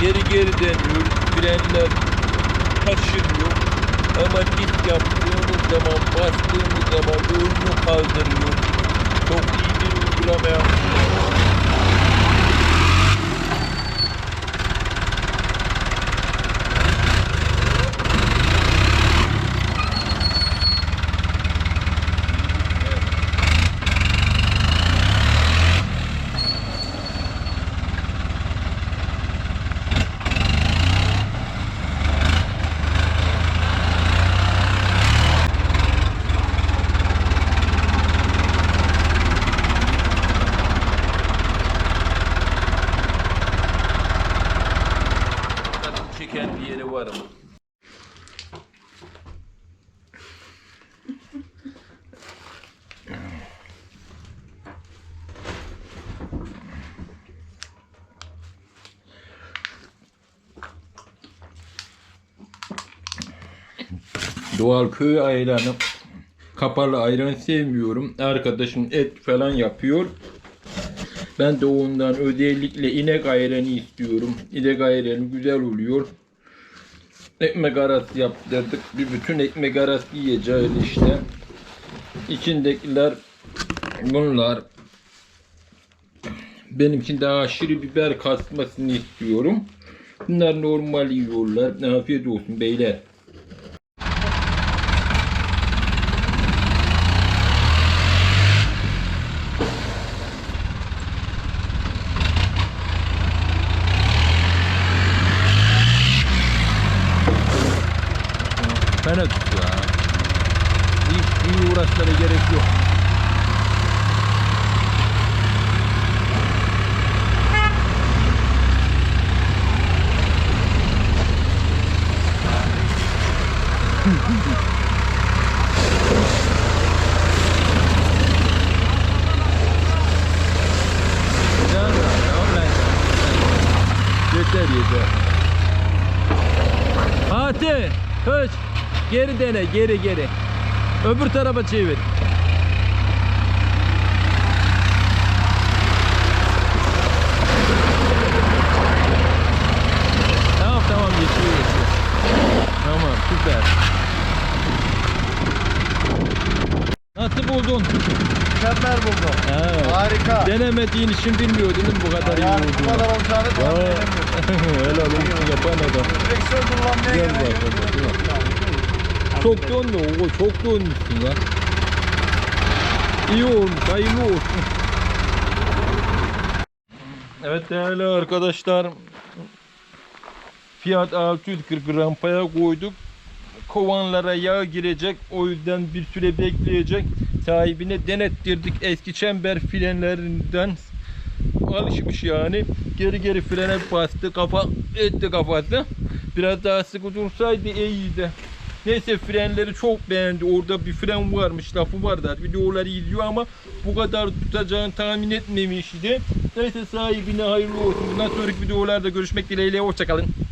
Geri geri dönüyor. Frenler taşınıyor. Ama dik yaptığımız zaman, bastığımız zaman önünü kaldırıyor. Çok iyi bir uygulama yapıyor. Kadın çeken bir yeri var ama. Doğal köy ayranı. Kapalı ayran sevmiyorum. Arkadaşım et falan yapıyor. Ben de ondan özellikle inek ayranı istiyorum. İnek ayranı güzel oluyor. Ekmek arası yaptırdık. Bir bütün ekmek arası yiyeceğiz işte. İçindekiler bunlar. Benimki daha aşırı biber kasmasını istiyorum. Bunlar normal yiyorlar. Afiyet olsun beyler. Tuttu ya. İyi, iyi uğraşlara gerek yok. Yeter yeter. Fatih, koş. Geri dene, geri geri. Öbür tarafa çevir. Tamam tamam yetiyor yetiyor. Tamam süper. Nasıl buldun? Mükemmel buldum. Ha. Harika. Denemediğin için bilmiyordun değil mi bu kadar iyi Yani bu olduğunu? kadar olacağını tahmin Vay. edemiyordum. Helal olsun yapan adam. Direksiyon kullanmaya Gel gerek yok. bakalım, Çok döndü o çok dönmüşsün lan. İyi olmuş hayırlı olsun. Evet değerli arkadaşlar. Fiat 640 rampaya koyduk. Kovanlara yağ girecek. O yüzden bir süre bekleyecek. Sahibine denettirdik. Eski çember frenlerinden alışmış yani. Geri geri frene bastı. Kafa etti kafası. Biraz daha sıkı dursaydı iyiydi. Neyse frenleri çok beğendi. Orada bir fren varmış lafı vardı. Videoları izliyor ama bu kadar tutacağını tahmin etmemişti. Neyse sahibine hayırlı olsun. Bundan sonraki videolarda görüşmek dileğiyle. Hoşçakalın.